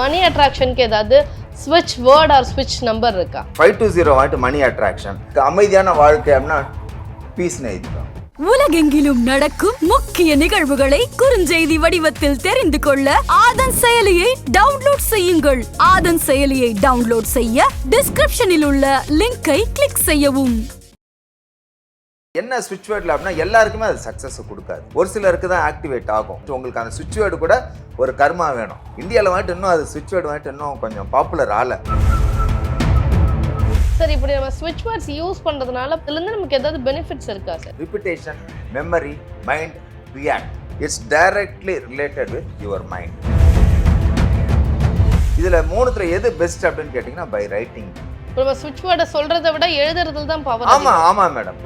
மணி அட்ராக்ஷனுக்கு ஏதாவது ஸ்விட்ச் word R ஸ்விட்ச் நம்பர் இருக்கா? ஃபைவ் டூ ஜீரோ வந்துட்டு மணி அட்ராக்ஷன் அமைதியான வாழ்க்கை அப்படின்னா பீஸ் இதுதான் உலகெங்கிலும் நடக்கும் முக்கிய நிகழ்வுகளை குறுஞ்செய்தி வடிவத்தில் தெரிந்து கொள்ள ஆதன் செயலியை டவுன்லோட் செய்யுங்கள். ஆதன் செயலியை டவுன்லோட் செய்ய டிஸ்கிரிப்ஷனில் உள்ள லிங்கை கிளிக் செய்யவும். என்ன சுவிட்ச் வேர்டில் அப்படின்னா எல்லாருக்குமே அது சக்ஸஸ் கொடுக்காது. ஒரு சிலருக்கு தான் ஆக்டிவேட் ஆகும். உங்களுக்கு அந்த சுவிட்ச் வேர்டு கூட ஒரு கர்மா வேணும். இந்தியாவில் வந்துட்டு இன்னும் அது சுவிட்ச் வேர்டு வந்துட்டு இன்னும் கொஞ்சம் பாப்புலர் ஆகலை. சார் இப்படி நம்ம ஸ்விட்ச் வேர்ட்ஸ் யூஸ் பண்றதுனால இதுல இருந்து நமக்கு ஏதாவது பெனிஃபிட்ஸ் இருக்கா sir? Repetition memory mind react it's directly related with your mind இதில் மூணுத்துல எது பெஸ்ட் அப்படின்னு கேட்டிங்கன்னா பை ரைட்டிங் இப்ப நம்ம ஸ்விட்ச் வேர்டை சொல்றதை விட எழுதுறதுல தான் பவர் ஆமாம் ஆமாம் மேடம்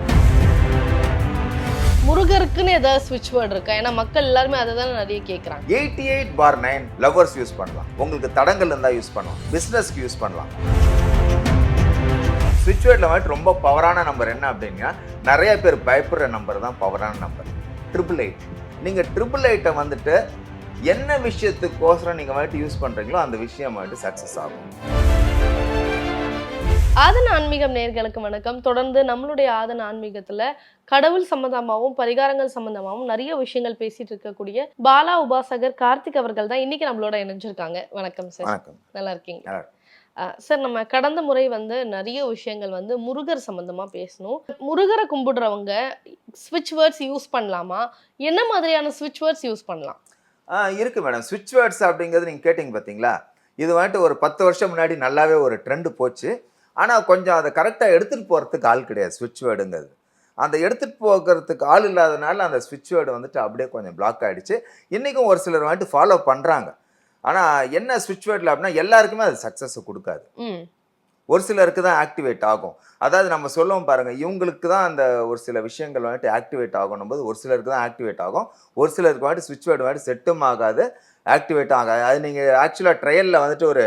முருகருக்குன்னு ஏதாவது ஸ்விட்ச் வேர்டு இருக்கா? ஏன்னா மக்கள் எல்லாருமே அதை தான் நிறைய கேட்குறாங்க eighty eight for nine lovers use பண்ணலாம். உங்களுக்கு தடங்கள் இருந்தால் யூஸ் பண்ணலாம். பிஸ்னஸ்க்கு யூஸ் பண்ணலாம். ஸ்விட்ச் வேர்டில் வந்துட்டு ரொம்ப பவரான நம்பர் என்ன அப்படின்னா நிறைய பேர் பயப்படுற நம்பர் தான் பவரான நம்பர் ட்ரிபிள் எயிட் நீங்கள் ட்ரிபிள் எயிட்டை வந்துட்டு என்ன விஷயத்துக்கோசரம் நீங்கள் வந்துட்டு யூஸ் பண்ணுறீங்களோ அந்த விஷயம் வந்துட்டு சக்ஸஸ் ஆகும். ஆதன ஆன்மீகம் நேர்களுக்கு வணக்கம். தொடர்ந்து நம்மளுடைய ஆதன ஆன்மீகத்துல கடவுள் சம்பந்தமாகவும் பரிகாரங்கள் சம்பந்தமாகவும் நிறைய விஷயங்கள் பேசிட்டு இருக்கக்கூடிய பாலா உபாசகர் கார்த்திக் அவர்கள் தான் இன்னைக்கு நம்மளோட இணைஞ்சிருக்காங்க. வணக்கம் சார். நல்லா இருக்கீங்க சார் நம்ம கடந்த முறை வந்து நிறைய விஷயங்கள் வந்து முருகர் சம்பந்தமா பேசணும். முருகரை கும்பிடுறவங்க ஸ்விட்ச் வேர்ட்ஸ் யூஸ் பண்ணலாமா? என்ன மாதிரியான ஸ்விட்ச் வேர்ட்ஸ் யூஸ் பண்ணலாம்? இருக்கு மேடம் ஸ்விட்ச் வேர்ட்ஸ் அப்படிங்கிறது நீங்கள் கேட்டிங்க பார்த்தீங்களா இது வந்துட்டு ஒரு பத்து வருஷம் முன்னாடி நல்லாவே ஒரு ட்ரெண்டு போச்சு. ஆனால் கொஞ்சம் அதை கரெக்டாக எடுத்துகிட்டு போகிறதுக்கு ஆள் கிடையாது. ஸ்விட்ச் வேர்டுங்கிறது அந்த எடுத்துகிட்டு போகிறதுக்கு ஆள் இல்லாதனால அந்த ஸ்விட்ச் வேர்டு வந்துட்டு அப்படியே கொஞ்சம் பிளாக் ஆகிடுச்சு இன்றைக்கும் ஒரு சிலர் வந்துட்டு ஃபாலோ பண்ணுறாங்க ஆனால் என்ன ஸ்விட்ச் வேர்டில் அப்படின்னா எல்லாருக்குமே அது சக்ஸஸை கொடுக்காது. ஒரு சிலருக்கு தான் ஆக்டிவேட் ஆகும். அதாவது நம்ம சொல்லுவோம் பாருங்க இவங்களுக்கு தான் அந்த ஒரு சில விஷயங்கள் வந்துட்டு ஆக்டிவேட் ஆகணும் போது ஒரு சிலருக்கு தான் ஆக்டிவேட் ஆகும். ஒரு சிலருக்கு வந்துட்டு ஸ்விட்ச் வேர்டு வந்துட்டு செட்டும் ஆகாது ஆக்டிவேட் ஆகாது. அது நீங்கள் ஆக்சுவலாக ட்ரையலில் வந்துட்டு ஒரு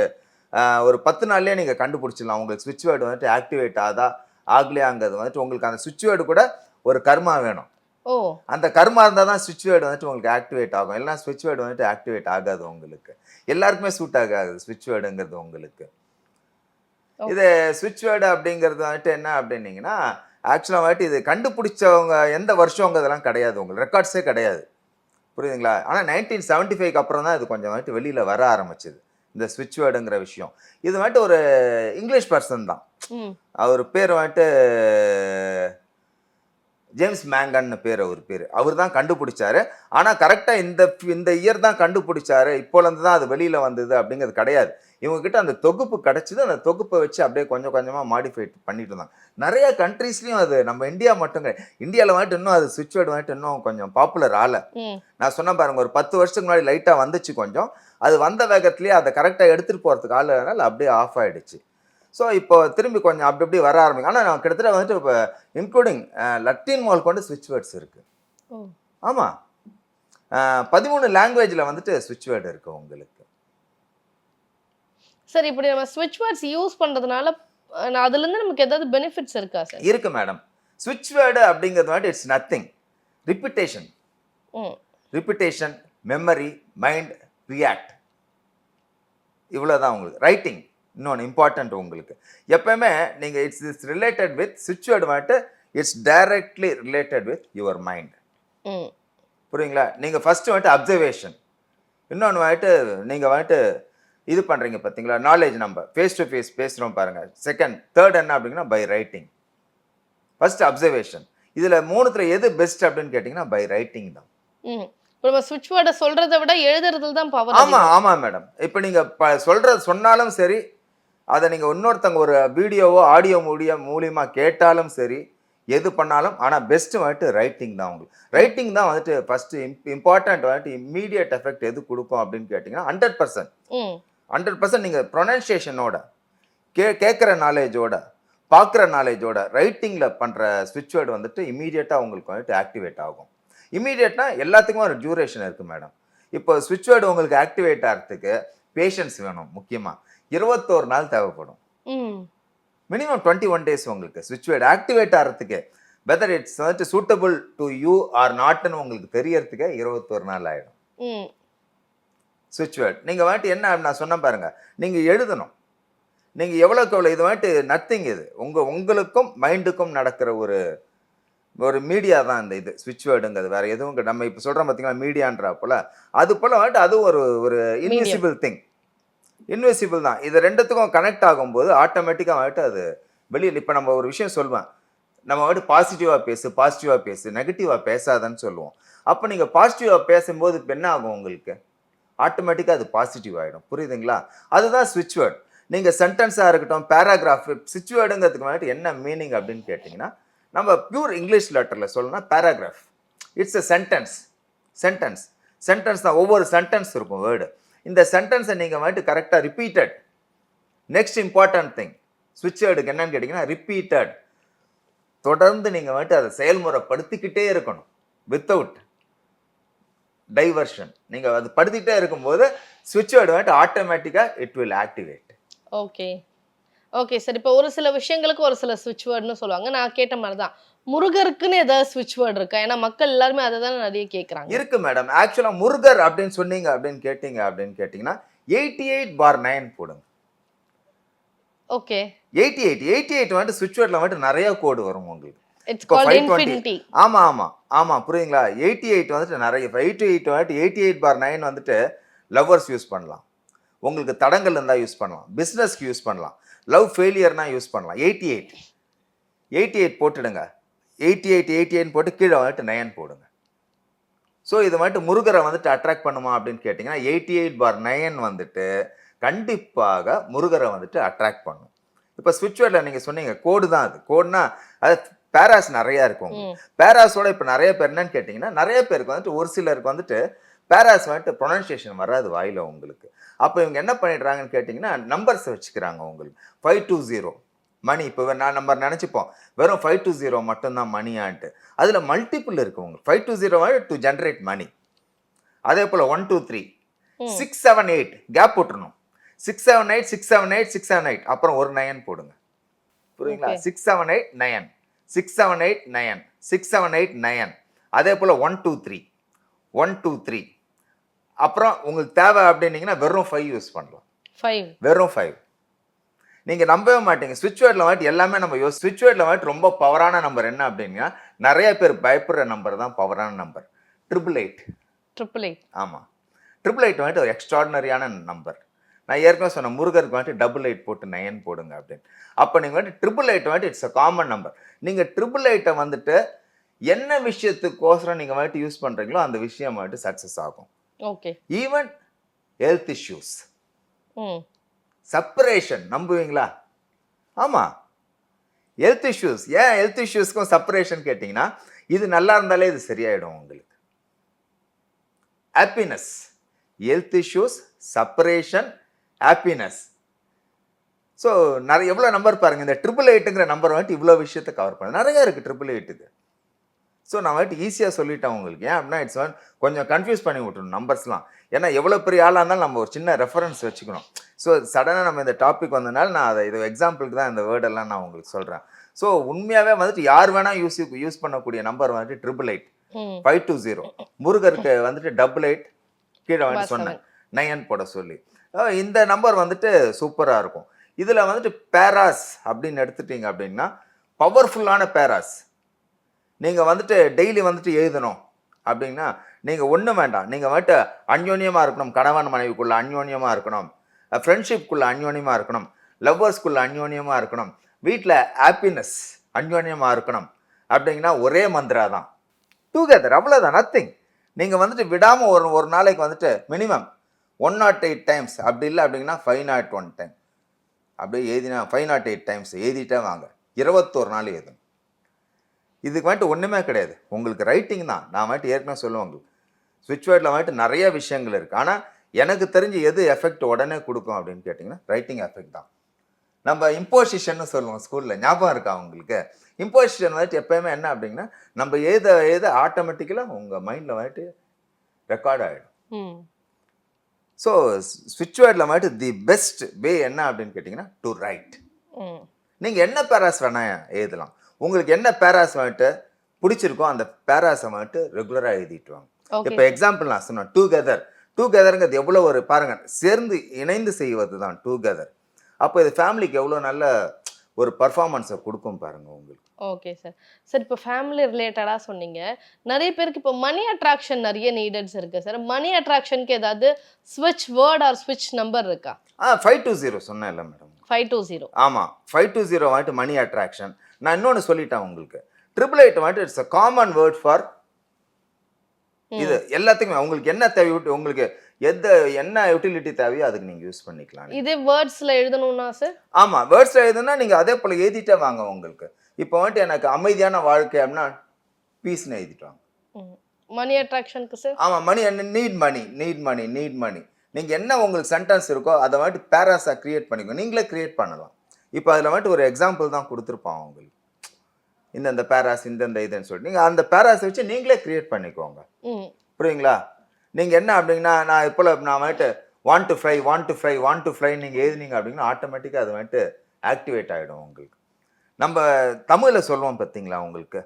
ஒரு பத்து நாள்லேயே நீங்கள் கண்டுபிடிச்சிடலாம். உங்களுக்கு ஸ்விட்ச் வேர்டு வந்துட்டு ஆக்டிவேட் ஆதா ஆகலையாங்கிறது வந்துட்டு உங்களுக்கு அந்த ஸ்விட்ச் வேர்டு கூட ஒரு கர்மா வேணும். ஓ. அந்த கர்மா இருந்தால் தான் ஸ்விட்ச் வேர்டு வந்துட்டு உங்களுக்கு ஆக்டிவேட் ஆகும். இல்லைனா ஸ்விட்ச் வேர்டு வந்துட்டு ஆக்டிவேட் ஆகாது உங்களுக்கு. எல்லாருக்குமே சூட் ஆகாது ஸ்விட்ச் வேர்டுங்கிறது உங்களுக்கு. இது ஸ்விட்ச் வேர்டு அப்படிங்கிறது வந்துட்டு என்ன அப்படின்னீங்கன்னா ஆக்சுவலாக வந்துட்டு இது கண்டுபிடிச்சவங்க எந்த வருஷங்க இதெல்லாம் கிடையாது உங்களுக்கு. ரெக்கார்ட்ஸே கிடையாது. புரியுதுங்களா? ஆனால் நைன்டீன் செவன்ட்டி ஃபைவ்க்கு அப்புறம் தான் இது கொஞ்சம் வந்துட்டு வெளியில் வர ஆரம்பிச்சது. இந்த ஸ்விட்ச் வேர்டுங்கிற விஷயம். இது வந்துட்டு ஒரு இங்கிலீஷ் பர்சன் தான். அவர் பேர் வந்துட்டு ஜேம்ஸ் மேங்கன்னு பேர் அவர் பேர். அவர் தான் கண்டுபிடிச்சாரு ஆனால் கரெக்டாக இந்த இந்த இயர் தான் கண்டுபிடிச்சாரு. இப்போலேருந்து தான் அது வெளியில் வந்தது அப்படிங்கிறது கிடையாது. இவங்ககிட்ட அந்த தொகுப்பு கிடச்சிது. அந்த தொகுப்பை வச்சு அப்படியே கொஞ்சம் கொஞ்சமாக மாடிஃபை பண்ணிட்டு இருந்தாங்க. நிறைய கண்ட்ரீஸ்லையும் அது நம்ம இந்தியா மட்டும் கிடையாது. இந்தியாவில் வந்துட்டு இன்னும் அது சுவிட்ச் வேர்டு வந்துட்டு இன்னும் கொஞ்சம் பாப்புலர் ஆகலை. நான் சொன்ன பாருங்க ஒரு பத்து வருஷத்துக்கு முன்னாடி லைட்டாக வந்துச்சு கொஞ்சம். அது வந்த வேகத்துலேயே அதை கரெக்டாக எடுத்துகிட்டு போகிறதுக்கு ஆள் இல்லைனால அப்படியே ஆஃப் ஆயிடுச்சு. ஸோ இப்போ திரும்பி கொஞ்சம் அப்படி அப்படி வர ஆரம்பிக்கும். ஆனால் நான் கிட்டத்தட்ட வந்துட்டு இப்போ இன்க்ளூடிங் லத்தீன் மால் கொண்டு ஸ்விட்ச் வேர்ட்ஸ் இருக்குது ஆமாம் பதிமூணு லாங்குவேஜில் வந்துட்டு ஸ்விட்ச் வேர்டு இருக்குது உங்களுக்கு. சார் இப்படி நம்ம ஸ்விட்ச் வேர்ட்ஸ் யூஸ் பண்றதுனால அஹ், நான் அதுல இருந்து நமக்கு ஏதாவது பெனிஃபிட்ஸ் இருக்கா சார் இருக்கு மேடம் ஸ்விட்ச் வேர்டு அப்படிங்கிறது வந்துட்டு it's nothing repetition repetition memory mind react இவ்வளோதான் உங்களுக்கு. ரைட்டிங் இன்னொன்று இம்பார்ட்டண்ட் உங்களுக்கு. எப்பவுமே நீங்கள் இட்ஸ் இஸ் ரிலேட்டட் வித் சுவிட்ச் வேர்டு வந்துட்டு it's directly related with your mind புரியுங்களா? நீங்கள் ஃபஸ்ட்டு வந்துட்டு அப்சர்வேஷன் இன்னொன்று வந்துட்டு நீங்கள் வந்துட்டு இது பண்ணுறீங்க பார்த்தீங்களா நாலேஜ் நம்ம ஃபேஸ் டு ஃபேஸ் பேசுகிறோம் பாருங்கள் செகண்ட் தேர்ட் என்ன அப்படிங்கன்னா பை ரைட்டிங் ஃபர்ஸ்ட் அப்சர்வேஷன் இதில் மூணுத்துல எது பெஸ்ட் அப்படின்னு கேட்டிங்கன்னா பை ரைட்டிங் தான். நம்ம ஸ்விட்ச் வேர்டை சொல்றதை விட எழுதுறதுல தான் பவர் ஆமா ஆமா மேடம் இப்போ நீங்க ப சொல்ற சொன்னாலும் சரி அதை நீங்க இன்னொருத்தங்க ஒரு வீடியோவோ ஆடியோ மூலிய மூலியமா கேட்டாலும் சரி எது பண்ணாலும் ஆனா பெஸ்ட் வந்துட்டு ரைட்டிங் தான் உங்களுக்கு. ரைட்டிங் தான் வந்துட்டு ஃபர்ஸ்ட் இம்பார்ட்டன்ட் வந்துட்டு இம்மீடியட் எஃபெக்ட் எது கொடுக்கும் அப்படின்னு கேட்டிங்கன்னா ஹண்ட்ரட் பர்சன்ட் ஹண்ட்ரட் பர்சன்ட் நீங்கள் ப்ரொனன்சியேஷனோட கே கேட்குற நாலேஜோட பார்க்குற நாலேஜோட ரைட்டிங்கில் பண்ணுற ஸ்விட்ச் வேர்டு வந்துட்டு இமீடியட்டாக உங்களுக்கு வந்துட்டு ஆக்டிவேட் ஆகும். இமீடியட்னா எல்லாத்துக்குமே ஒரு டியூரேஷன் இருக்குது மேடம் இப்போ ஸ்விட்ச் வேர்டு உங்களுக்கு ஆக்டிவேட் ஆகிறதுக்கு பேஷன்ஸ் வேணும் முக்கியமாக இருபத்தோரு நாள் தேவைப்படும். மினிமம் டுவெண்ட்டி ஒன் டேஸ் உங்களுக்கு. ஸ்விட்ச் வேர்டு ஆக்டிவேட் ஆகிறதுக்கு வெதர் இட்ஸ் வந்துட்டு சூட்டபிள் டு யூ ஆர் நாட்னு உங்களுக்கு தெரியறதுக்கு இருபத்தோரு நாள் ஆகிடும் சுவிட்ச் வேர்ட் நீங்கள் வந்துட்டு என்ன நான் சொன்னேன் பாருங்க. நீங்கள் எழுதணும். நீங்கள் எவ்வளோக்கு எவ்வளோ இது வந்துட்டு நத்திங் இது. உங்கள் உங்களுக்கும் மைண்டுக்கும் நடக்கிற ஒரு ஒரு மீடியா தான் இந்த இது. சுவிட்ச் வேர்டுங்கிறது வேற எதுவும். நம்ம இப்போ சொல்கிறோம் பார்த்தீங்களா மீடியான்றா போல. அது போல வந்துட்டு அது ஒரு ஒரு இன்விசிபிள் திங் இன்விசிபிள் தான். இது ரெண்டுத்துக்கும் கனெக்ட் ஆகும்போது ஆட்டோமேட்டிக்காக வந்துட்டு அது வெளியில் இப்போ நம்ம ஒரு விஷயம் சொல்லுவேன். நம்ம வந்துட்டு பாசிட்டிவாக பேசு பாசிட்டிவாக பேசு நெகட்டிவாக பேசாதன்னு சொல்லுவோம். அப்போ நீங்கள் பாசிட்டிவாக பேசும்போது இப்போ என்ன ஆகும் உங்களுக்கு? ஆட்டோமேட்டிக்காக அது பாசிட்டிவ் ஆகிடும் புரியுதுங்களா? அதுதான் ஸ்விட்ச் வேர்ட் நீங்கள் சென்டென்ஸாக இருக்கட்டும் பேராகிராஃப் ஸ்விட்ச் வேர்டுங்கிறதுக்கு வந்துட்டு என்ன மீனிங் அப்படின்னு கேட்டிங்கன்னா நம்ம பியூர் இங்கிலீஷ் லெட்டரில் சொல்லணும்னா paragraph it's a sentence sentence sentence தான். ஒவ்வொரு சென்டென்ஸ் இருக்கும் வேர்டு இந்த சென்டென்ஸை நீங்கள் வந்துட்டு கரெக்டாக ரிப்பீட்டட் நெக்ஸ்ட் இம்பார்ட்டன்ட் திங் சுவிட்ச் வேர்டுக்கு என்னன்னு கேட்டிங்கன்னா ரிப்பீட்டட் தொடர்ந்து நீங்கள் வந்துட்டு அதை செயல்முறைப்படுத்திக்கிட்டே இருக்கணும். வித்தவுட் டைவர்ஷன் நீங்கள் அது படுத்திக்கிட்டே இருக்கும்போது சுவிட்ச் வேர்டு வந்துட்டு ஆட்டோமேட்டிக்காக it will activate okay okay sir இப்போ ஒரு சில விஷயங்களுக்கு ஒரு சில ஸ்விட்ச் வேர்டுன்னு சொல்லுவாங்க. நான் கேட்ட மாதிரி தான் முருகருக்குன்னு ஏதாவது ஸ்விட்ச் வேர்டு இருக்கா? ஏன்னா மக்கள் எல்லாருமே அதை தானே நிறைய கேட்குறாங்க இருக்கு மேடம் ஆக்சுவலாக முருகர் அப்படின்னு சொன்னீங்க அப்படின்னு கேட்டீங்க அப்படின்னு கேட்டிங்கன்னா எயிட்டி எயிட் பார் நைன் போடுங்க. Okay eighty eight eighty eight வந்துட்டு சுவிட்ச் வேர்டில் வந்துட்டு நிறைய கோடு வரும் உங்களுக்கு. இட்ஸ் இப்போ கால்ட் 520. இன்ஃபினிட்டி ஆமா ஆமா ஆமா புரியுதுங்களா? எயிட்டி எயிட் வந்துட்டு நிறைய எயிட்டி எயிட் வந்துட்டு எயிட்டி எயிட் பார் நைன் வந்துட்டு லவ்வர்ஸ் யூஸ் பண்ணலாம். உங்களுக்கு தடங்கள் இருந்தால் யூஸ் பண்ணலாம். பிஸ்னஸ்க்கு யூஸ் பண்ணலாம். லவ் ஃபெயிலியர்னா யூஸ் பண்ணலாம். எயிட்டி எயிட் எயிட்டி எயிட் போட்டுடுங்க. எயிட்டி எயிட் எயிட்டி எயிட் போட்டு கீழே வந்துட்டு நயன் போடுங்க. ஸோ இது வந்துட்டு முருகரை வந்துட்டு அட்ராக்ட் பண்ணுமா அப்படின்னு கேட்டிங்கன்னா எயிட்டி எயிட் பார் நயன் வந்துட்டு கண்டிப்பாக முருகரை வந்துட்டு அட்ராக்ட் பண்ணும். இப்போ ஸ்விட்ச் வேர்டில் நீங்கள் சொன்னீங்க கோடு தான் அது. கோடுனா அது பேராஸ் நிறையா இருக்கும் பேராஸோட இப்போ நிறைய பேர் என்னன்னு கேட்டிங்கன்னா நிறைய பேருக்கு வந்துட்டு ஒரு சிலருக்கு வந்துட்டு பேராஸ் வந்துட்டு ப்ரொனன்சியேஷன் வராது வாயில உங்களுக்கு. அப்போ இவங்க என்ன பண்ணிடுறாங்கன்னு கேட்டிங்கன்னா நம்பர்ஸ் வச்சுக்கிறாங்க உங்களுக்கு ஃபைவ் டூ ஜீரோ மணி இப்போ நான் நம்பர் நினச்சிப்போம். வெறும் ஃபைவ் டூ ஜீரோ மட்டும்தான் மணியான்ட்டு அதில் மல்டிபிள் இருக்கு உங்களுக்கு five two zero to generate money அதே போல் one two three. Six seven eight gap போட்டுருணும் six seven eight six seven eight six seven eight அப்புறம் ஒரு நயன் போடுங்க. புரியுங்களா. Six seven eight nine six seven eight nine six seven eight nine அதே போல் one two three one two three அப்புறம் உங்களுக்கு தேவை அப்படின்னீங்கன்னா வெறும் ஃபைவ் யூஸ் பண்ணலாம். ஃபைவ் வெறும் ஃபைவ் நீங்கள் நம்பவே மாட்டீங்க. ஸ்விட்ச் வேர்டில் வந்துட்டு எல்லாமே நம்ம யோசி ஸ்விட்ச் வேர்டில் வந்துட்டு ரொம்ப பவரான நம்பர் என்ன அப்படின்னா நிறைய பேர் பயப்படுற நம்பர் தான் பவரான number triple eight triple eight ஆமாம் ட்ரிபிள் எயிட் வந்துட்டு ஒரு எக்ஸ்ட்ராடினரியான நம்பர் நான் ஏற்கனவே சொன்னேன் முருகருக்கு வந்துட்டு டபுள் எயிட் போட்டு நயன் போடுங்க அப்படின்னு. அப்போ நீங்கள் வந்துட்டு ட்ரிபிள் எயிட் வந்துட்டு இட்ஸ் அ காமன் நம்பர் நீங்கள் ட்ரிபிள் எயிட்டை வந்துட்டு என்ன விஷயத்துக்கோசரம் நீங்கள் வந்துட்டு யூஸ் பண்ணுறீங்களோ அந்த விஷயம் வந்துட்டு சக்ஸஸ் ஆகும். Okay even health issues separation நம்புவீங்களா? ஆமாம் ஹெல்த் இஷ்யூஸ் ஏன் ஹெல்த் இஷ்யூஸ்க்கும் செப்பரேஷன் கேட்டிங்கன்னா இது நல்லா இருந்தாலே இது சரியாயிடும் உங்களுக்கு. Happiness health issues separation happiness so நிறைய எவ்வளோ நம்பர் பாருங்கள் இந்த ட்ரிபிள் எயிட்டுங்கிற நம்பர் வந்துட்டு இவ்வளோ விஷயத்தை கவர் பண்ணுது நிறைய இருக்குது ட்ரிபிள் எயிட்டுக்கு ஸோ நான் வந்துட்டு ஈஸியாக சொல்லிட்டேன் உங்களுக்கு. ஏன் அப்படின்னா இட்ஸ் ஒன் கொஞ்சம் கன்ஃபியூஸ் பண்ணி விட்டுணும் நம்பர்ஸ்லாம் ஏன்னா எவ்வளோ பெரிய ஆளாக இருந்தாலும் நம்ம ஒரு சின்ன ரெஃபரன்ஸ் வச்சுக்கணும். ஸோ சடனாக நம்ம இந்த டாபிக் வந்தனால நான் அதை இது எக்ஸாம்பிளுக்கு தான் இந்த வேர்டெல்லாம் நான் உங்களுக்கு சொல்கிறேன் ஸோ உண்மையாகவே வந்துட்டு யார் வேணால் யூஸ் யூஸ் பண்ணக்கூடிய நம்பர் வந்துட்டு triple eight five two zero முருகருக்கு வந்துட்டு டபுள் எயிட் கீழே வந்துட்டு சொன்னேன். நயன் போட சொல்லி. இந்த நம்பர் வந்துட்டு சூப்பராக இருக்கும். இதில் வந்துட்டு பேராஸ் அப்படின்னு எடுத்துட்டீங்க அப்படின்னா பவர்ஃபுல்லான பேராஸ். நீங்கள் வந்துட்டு டெய்லி வந்துட்டு எழுதணும். அப்படின்னா நீங்கள் ஒன்றும் வேண்டாம். நீங்கள் வந்துட்டு அந்யோன்யமாக இருக்கணும். கணவன் மனைவிக்குள்ளே அந்யோன்யமாக இருக்கணும். ஃப்ரெண்ட்ஷிப்குள்ளே அந்யோன்யமாக இருக்கணும். லவ்வர்ஸ்குள்ளே அந்யோன்யமாக இருக்கணும். வீட்டில் ஹாப்பினஸ் அந்யோன்யமாக இருக்கணும். அப்படிங்கன்னா ஒரே மந்திரா தான். டூகெதர் அவ்வளோதான் நத்திங் நீங்கள் வந்துட்டு விடாமல் ஒரு ஒரு நாளைக்கு வந்துட்டு minimum one not eight times அப்படி இல்லை அப்படிங்கன்னா ஃபைவ் நாட் ஒன் டைம் அப்படியே எழுதினா ஃபைவ் நாட் எயிட் டைம்ஸ் எழுதிட்டே வாங்க. இருபத்தோரு நாள் எழுதும் இதுக்கு வந்துட்டு ஒன்றுமே கிடையாது. உங்களுக்கு ரைட்டிங் தான். நான் வந்துட்டு ஏற்கனவே சொல்லுவேன் உங்களுக்கு. ஸ்விட்ச் வேர்டில் வந்துட்டு நிறைய விஷயங்கள் இருக்குது ஆனால் எனக்கு தெரிஞ்சு எது எஃபெக்ட் உடனே கொடுக்கும் அப்படின்னு கேட்டிங்கன்னா ரைட்டிங் எஃபெக்ட் தான். நம்ம இம்போசிஷன்னு சொல்லுவோம் ஸ்கூலில் ஞாபகம் இருக்கா உங்களுக்கு? இம்போசிஷன் வந்துட்டு எப்பயுமே என்ன அப்படிங்கன்னா நம்ம எழுத எழுத ஆட்டோமேட்டிக்கலாக உங்கள் மைண்டில் வந்துட்டு ரெக்கார்ட் ஆகிடும் ஸோ ஸ்விட்ச் வேர்டில் வந்துட்டு தி பெஸ்ட் வே என்ன அப்படின்னு கேட்டிங்கன்னா டு ரைட் நீங்கள் என்ன பேராஸ் வேணா எழுதலாம். உங்களுக்கு என்ன பேராஸ் வந்துட்டு பிடிச்சிருக்கோ அந்த பேராஸை வந்துட்டு ரெகுலராக எழுதிட்டு வாங்க. இப்போ எக்ஸாம்பிள் நான் சொன்னேன் டுகெதர் டூகெதருங்கிறது எவ்வளோ ஒரு பாருங்க சேர்ந்து இணைந்து செய்வது தான் டூகெதர் அப்போ இது ஃபேமிலிக்கு எவ்வளோ நல்ல ஒரு பர்ஃபார்மன்ஸை கொடுக்கும் பாருங்க உங்களுக்கு. ஓகே சார் சார் இப்போ ஃபேமிலி ரிலேட்டடாக சொன்னீங்க. நிறைய பேருக்கு இப்போ மணி அட்ராக்ஷன் நிறைய நீடட்ஸ் இருக்கு சார் மணி அட்ராக்ஷனுக்கு ஏதாவது ஸ்விட்ச் வேர்ட் ஆர் ஸ்விட்ச் நம்பர் இருக்கா? ஆ ஃபைவ் டூ ஜீரோ சொன்னேன்ல மேடம் ஃபைவ் டூ ஜீரோ ஆமாம் ஃபைவ் டூ ஜீரோ வந்துட்டு மணி அட்ராக்ஷன் நான் இன்னொன்று சொல்லிட்டேன் உங்களுக்கு. ட்ரிபிள் எயிட் வந்துட்டு it's a common word for இது எல்லாத்துக்குமே. உங்களுக்கு என்ன தேவை உங்களுக்கு எந்த என்ன யூட்டிலிட்டி தேவையோ அதுக்கு நீங்கள் யூஸ் பண்ணிக்கலாம். இதே வேர்ட்ஸ்ல எழுதணும்னா சார் ஆமாம் வேர்ட்ஸில் எழுதுனா நீங்கள் அதே போல் எழுதிட்டே வாங்க உங்களுக்கு. இப்போ வந்துட்டு எனக்கு அமைதியான வாழ்க்கை அப்படின்னா பீஸ்னு எழுதிட்டு வாங்க மணி அட்ராக்ஷனுக்கு சார் ஆமாம் money need money need money need money நீங்கள் என்ன உங்களுக்கு சென்டென்ஸ் இருக்கோ அதை வந்துட்டு பேராஸாக க்ரியேட் பண்ணிக்கோ. நீங்களே க்ரியேட் பண்ணலாம். இப்போ அதில் வந்துட்டு ஒரு எக்ஸாம்பிள் தான் கொடுத்துருப்பான் உங்களுக்கு. இந்தந்த பேராஸ் இந்தந்த இதுன்னு சொல்லிட்டு. நீங்கள் அந்த பேராஸை வச்சு நீங்களே க்ரியேட் பண்ணிக்கோங்க. புரியுங்களா நீங்கள் என்ன அப்படிங்கன்னா நான் இப்போ நான் வந்துட்டு want to fly want to fly want to fly நீங்கள் எழுதுனீங்க அப்படின்னா ஆட்டோமேட்டிக்காக அது வந்துட்டு ஆக்டிவேட் ஆகிடும் உங்களுக்கு. நம்ம தமிழில் சொல்லுவோம் பார்த்தீங்களா உங்களுக்கு?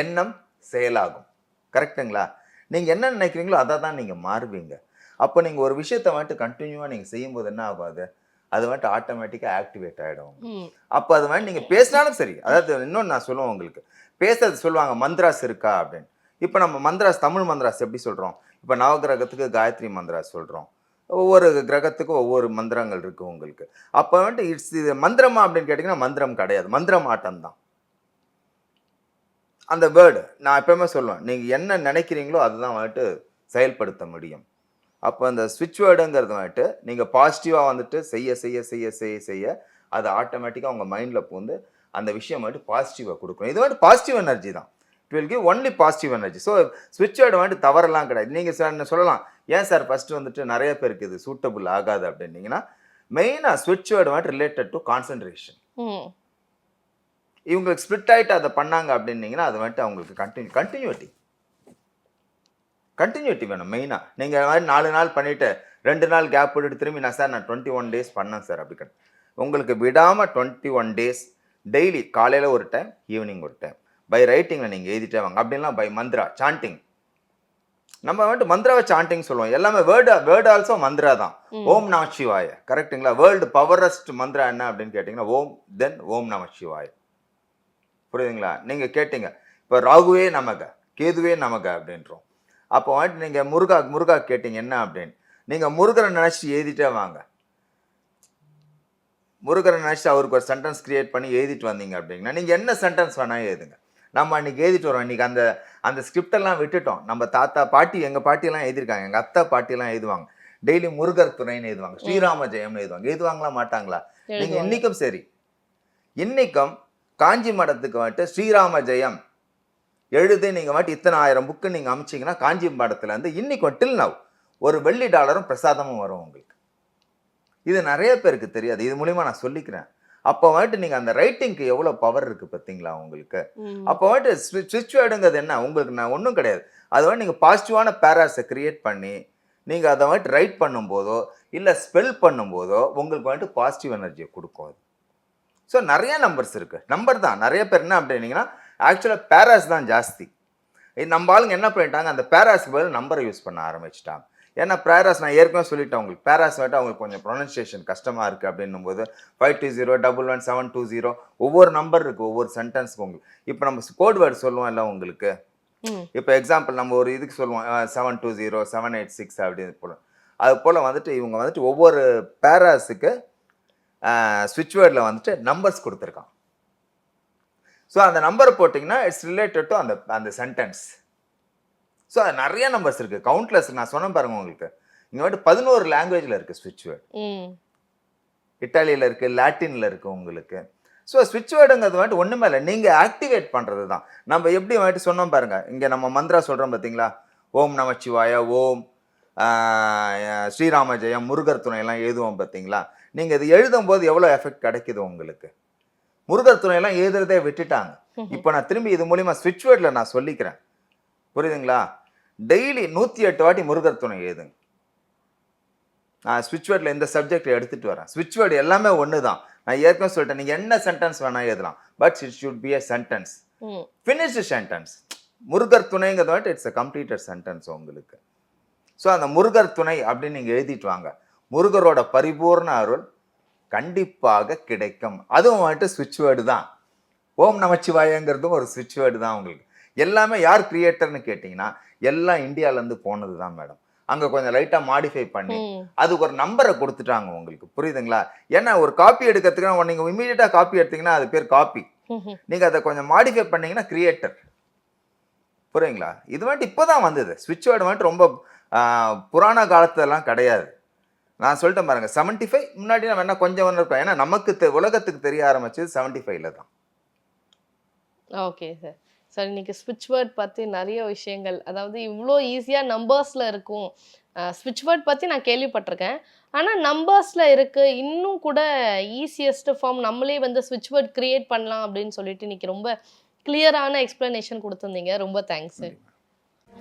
எண்ணம் செயலாகும். கரெக்ட்டுங்களா? நீங்கள் என்ன நினைக்கிறீங்களோ அதை தான் நீங்கள் மாறுவீங்க. அப்போ நீங்கள் ஒரு விஷயத்தை வந்துட்டு கண்டினியூவாக நீங்கள் செய்யும்போது என்ன ஆகும் அது? அது வந்துட்டு ஆட்டோமேட்டிக்காக ஆக்டிவேட் ஆகிடும் அப்போ அது மாதிரி நீங்கள் பேசினாலும் சரி. அதாவது இன்னொன்று நான் சொல்லுவேன் உங்களுக்கு. பேசுறது சொல்லுவாங்க மந்த்ராஸ் இருக்கா? அப்படின்னு. இப்போ நம்ம மந்த்ராஸ் தமிழ் மந்த்ராஸ் எப்படி சொல்கிறோம் இப்போ நவகிரகத்துக்கு காயத்ரி மந்த்ராஸ் சொல்கிறோம் ஒவ்வொரு கிரகத்துக்கும் ஒவ்வொரு மந்திரங்கள் இருக்குது உங்களுக்கு. அப்போ வந்துட்டு இட்ஸ் இது மந்திரமா அப்படின்னு கேட்டிங்கன்னா மந்திரம் கிடையாது. மந்திரம் ஆட்டம் தான். அந்த வேர்டு நான் எப்பவுமே சொல்லுவேன். நீங்கள் என்ன நினைக்கிறீங்களோ அதுதான் வந்துட்டு செயல்படுத்த முடியும். அப்போ அந்த ஸ்விட்ச் வேர்டுங்கிறது வந்துட்டு நீங்கள் பாசிட்டிவாக வந்துட்டு செய்ய செய்ய செய்ய செய்ய செய்ய அது ஆட்டோமேட்டிக்காக உங்கள் மைண்டில் பூந்து அந்த விஷயம் வந்துட்டு பாசிட்டிவாக கொடுக்கும் இது வந்துட்டு பாசிட்டிவ் எனர்ஜி தான். It will give only positive energy so ஸ்விட்ச் வேர்டு வந்துட்டு தவறெல்லாம் கிடையாது. நீங்கள் சார் சொல்லலாம். ஏன் சார் ஃபஸ்ட்டு வந்துட்டு நிறைய பேருக்கு இது சூட்டபுள் ஆகாது அப்படின்னீங்கன்னா மெயினாக ஸ்விட்ச் வேர்டு வந்துட்டு ரிலேட்டட் டு கான்சன்ட்ரேஷன் இவங்களுக்கு ஸ்ப்ளிட் ஆகிட்டு அதை பண்ணாங்க அப்படின்னீங்கன்னா அது வந்துட்டு அவங்களுக்கு கண்டினியூ கண்டினியூட்டி கண்டினியூட்டி வேணும் மெயினாக நீங்கள் மாதிரி நாலு நாள் பண்ணிவிட்டு ரெண்டு நாள் கேப் விட்டுட்டு திரும்பி நான் சார் நான் டுவெண்ட்டி ஒன் டேஸ் பண்ணேன் சார் அப்படி உங்களுக்கு விடாமல் டுவெண்ட்டி ஒன் டேஸ் டெய்லி காலையில் ஒரு டைம் ஈவினிங் ஒரு டைம் பை ரைட்டிங்கில் நீங்கள் எழுதிட்டே வாங்க. அப்படின்லாம் பை மந்த்ரா சாண்டிங் நம்ம வந்துட்டு மந்த்ராவை சாண்டிங் சொல்லுவோம். எல்லாமே வேர்டு வேர்டு ஆல்சோ மந்த்ரா தான். ஓம் நம சிவாய. கரெக்ட்டுங்களா வேர்ல்டு பவரஸ்ட் மந்த்ரா என்ன அப்படின்னு கேட்டிங்கன்னா ஓம் தென் ஓம் நம சிவாய. புரியுதுங்களா? நீங்கள் கேட்டீங்க. இப்போ ராகுவே நமக கேதுவே நமக அப்படின்றோம். அப்போ வந்துட்டு நீங்கள் முருகா முருகா கேட்டீங்க என்ன அப்படின்னு. நீங்கள் முருகரை நினச்சி எழுதிட்டே வாங்க. முருகரை நினச்சி அவருக்கு ஒரு சென்டென்ஸ் கிரியேட் பண்ணி எழுதிட்டு வந்தீங்க அப்படின்னா நீங்கள் என்ன சென்டென்ஸ் வேணால் எழுதுங்க. நம்ம அன்றைக்கி எழுதிட்டு வரோம். இன்றைக்கி அந்த அந்த ஸ்கிரிப்டெல்லாம் விட்டுட்டோம். நம்ம தாத்தா பாட்டி எங்கள் பாட்டியெல்லாம் எழுதியிருக்காங்க. எங்கள் அத்தை பாட்டியெல்லாம் எழுதுவாங்க. டெய்லி முருகர் துணைன்னு எழுதுவாங்க. ஸ்ரீராம ஜெயம்னு எழுதுவாங்க. எழுதுவாங்களா மாட்டாங்களா? நீங்கள். இன்னைக்கும் சரி. இன்னைக்கும் காஞ்சி மடத்துக்கு வந்துட்டு ஸ்ரீராம ஜெயம் எழுதி நீங்கள் வந்துட்டு இத்தனை ஆயிரம் புக்கு நீங்கள் அமிச்சிங்கன்னா காஞ்சி மடத்துல இருந்து இன்னைக்கு டில் நவ் ஒரு வெள்ளி டாலரும் பிரசாதமும் வரும் உங்களுக்கு. இது நிறைய பேருக்கு தெரியாது. இது மூலிமா நான் சொல்லிக்கிறேன். அப்போ வந்துட்டு நீங்கள் அந்த ரைட்டிங்க்கு எவ்வளோ பவர் இருக்குது பார்த்தீங்களா உங்களுக்கு? அப்போ வந்துட்டு ஸ்விட்ச் வேர்டுங்கிறது என்ன? உங்களுக்கு நான் ஒன்றும் கிடையாது. அது வந்து நீங்கள் பாசிட்டிவான பேராஸை கிரியேட் பண்ணி நீங்கள் அதை வந்துட்டு ரைட் பண்ணும்போதோ இல்லை ஸ்பெல் பண்ணும்போதோ உங்களுக்கு வந்துட்டு பாசிட்டிவ் எனர்ஜியை கொடுக்கும் அது. ஸோ நிறைய நம்பர்ஸ் இருக்குது நம்பர் தான். நிறைய பேர் என்ன அப்படின்னீங்கன்னா ஆக்சுவலாக பேராஸ் தான் ஜாஸ்தி. நம்ம ஆளுங்க என்ன பண்ணிட்டாங்க? அந்த பேராஸ்க்கு பதில் நம்பரை யூஸ் பண்ண ஆரம்பிச்சிட்டாங்க. ஏன்னா பேராஸ் நான் ஏற்கனவே சொல்லிட்டேன் உங்களுக்கு. பேராஸ் வந்துட்டு அவங்களுக்கு கொஞ்சம் ப்ரொனன்சியேஷன் கஷ்டமாக இருக்குது அப்படின்னும் போது five two zero double one seven two zero ஒவ்வொரு நம்பர் இருக்குது ஒவ்வொரு சென்டென்ஸ்க்கு உங்களுக்கு. இப்போ நம்ம கோட் வேர்டு சொல்லுவோம் இல்லை உங்களுக்கு இப்போ எக்ஸாம்பிள் நம்ம ஒரு இதுக்கு சொல்லுவோம் seven two zero seven eight six அப்படின்னு போல. அது போல் வந்துட்டு இவங்க வந்துட்டு ஒவ்வொரு பேராஸுக்கு ஸ்விட்ச் வேர்டில் வந்துட்டு நம்பர்ஸ் கொடுத்துருக்கான் ஸோ அந்த நம்பரை போட்டிங்கன்னா இட்ஸ் ரிலேட்டட் டு அந்த அந்த சென்டென்ஸ் ஸோ அது நிறைய நம்பர்ஸ் இருக்குது கவுண்ட்லெஸ் நான் சொன்னேன் பாருங்க உங்களுக்கு. இங்கே வந்துட்டு பதினோரு லாங்குவேஜில் இருக்குது ஸ்விட்ச் வேர்டு இட்டாலியில் இருக்குது லாட்டினில் இருக்குது உங்களுக்கு. ஸோ ஸ்விட்ச் வேர்டுங்கிறது வந்துட்டு ஒன்றுமே இல்லை. நீங்கள் ஆக்டிவேட் பண்ணுறது தான். நம்ம எப்படி வந்துட்டு சொன்னோம் பாருங்க. இங்கே நம்ம மந்த்ரா சொல்கிறோம் பார்த்தீங்களா ஓம் நமச்சிவாய ஓம் ஸ்ரீராம ஜெயம் முருகர் துணையெல்லாம் எழுதுவோம் பார்த்தீங்களா நீங்கள் இது எழுதும்போது எவ்வளோ எஃபெக்ட் கிடைக்குது உங்களுக்கு? முருகர் துணையெல்லாம் எழுதுறதே விட்டுட்டாங்க. இப்போ நான் திரும்பி இது மூலிமா ஸ்விட்ச் வேர்டில் நான் சொல்லிக்கிறேன். புரியுதுங்களா? டெய்லி நூற்றி எட்டு வாட்டி முருகர் துணை எழுதுங்க நான் ஸ்விட்ச் வேர்டில் இந்த சப்ஜெக்ட் எடுத்துகிட்டு வரேன். ஸ்விட்ச் வேர்டு எல்லாமே ஒன்று தான் நான் ஏற்கனவே சொல்லிட்டேன். நீங்கள் என்ன சென்டென்ஸ் வேணால் எழுதலாம். But it should be a sentence finished sentence Murugar துணைங்கிறது வந்துட்டு இட்ஸ் அ கம்ப்ளீட்டட் சென்டென்ஸ் உங்களுக்கு. ஸோ அந்த முருகர் துணை அப்படின்னு நீங்கள் எழுதிட்டு வாங்க. முருகரோட பரிபூர்ண அருள் கண்டிப்பாக கிடைக்கும். அதுவும் வந்துட்டு சுவிட்ச் வேர்டு தான். ஓம் நமச்சிவாயங்கிறதும் ஒரு சுவிட்ச் வேர்டு தான் உங்களுக்கு. எல்லாமே யார் கிரியேட்டர்னு கேட்டிங்கன்னா எல்லாம் இந்தியாவிலேருந்து போனது தான் மேடம் அங்கே கொஞ்சம் லைட்டாக மாடிஃபை பண்ணி. அதுக்கு ஒரு நம்பரை கொடுத்துட்டாங்க உங்களுக்கு. புரியுதுங்களா? ஏன்னா ஒரு காப்பி எடுக்கிறதுக்கு நீங்கள் இமீடியட்டாக காப்பி எடுத்தீங்கன்னா அது பேர் காப்பி. நீங்கள் அதை கொஞ்சம் மாடிஃபை பண்ணீங்கன்னா கிரியேட்டர் புரியுங்களா இது வந்துட்டு இப்போ தான் வந்தது. ஸ்விட்ச் வேர்டு வந்துட்டு ரொம்ப புராண காலத்துலலாம் கிடையாது. நான் சொல்லிட்டேன் பாருங்க செவன்ட்டி ஃபைவ் முன்னாடி நம்ம என்ன கொஞ்சம் ஒன்று இருக்கோம் ஏன்னா நமக்கு தெ- உலகத்துக்கு தெரிய ஆரம்பிச்சது செவன்ட்டி ஃபைவ்ல தான். ஓகே சார் சார் இன்னைக்கு ஸ்விட்ச் வேர்ட் பற்றி நிறைய விஷயங்கள் அதாவது இவ்வளோ ஈஸியாக நம்பர்ஸில் இருக்கும். ஸ்விட்ச் வேர்ட் பற்றி நான் கேள்விப்பட்டிருக்கேன். ஆனால் நம்பர்ஸில் இருக்கு. இன்னும் கூட ஈஸியஸ்ட் ஃபார்ம் நம்மளே வந்து ஸ்விட்ச் வேர்ட் கிரியேட் பண்ணலாம் அப்படின்னு சொல்லிட்டு இன்னைக்கு ரொம்ப கிளியரான எக்ஸ்பிளனேஷன் கொடுத்துருந்தீங்க. ரொம்ப தேங்க்ஸ் சார்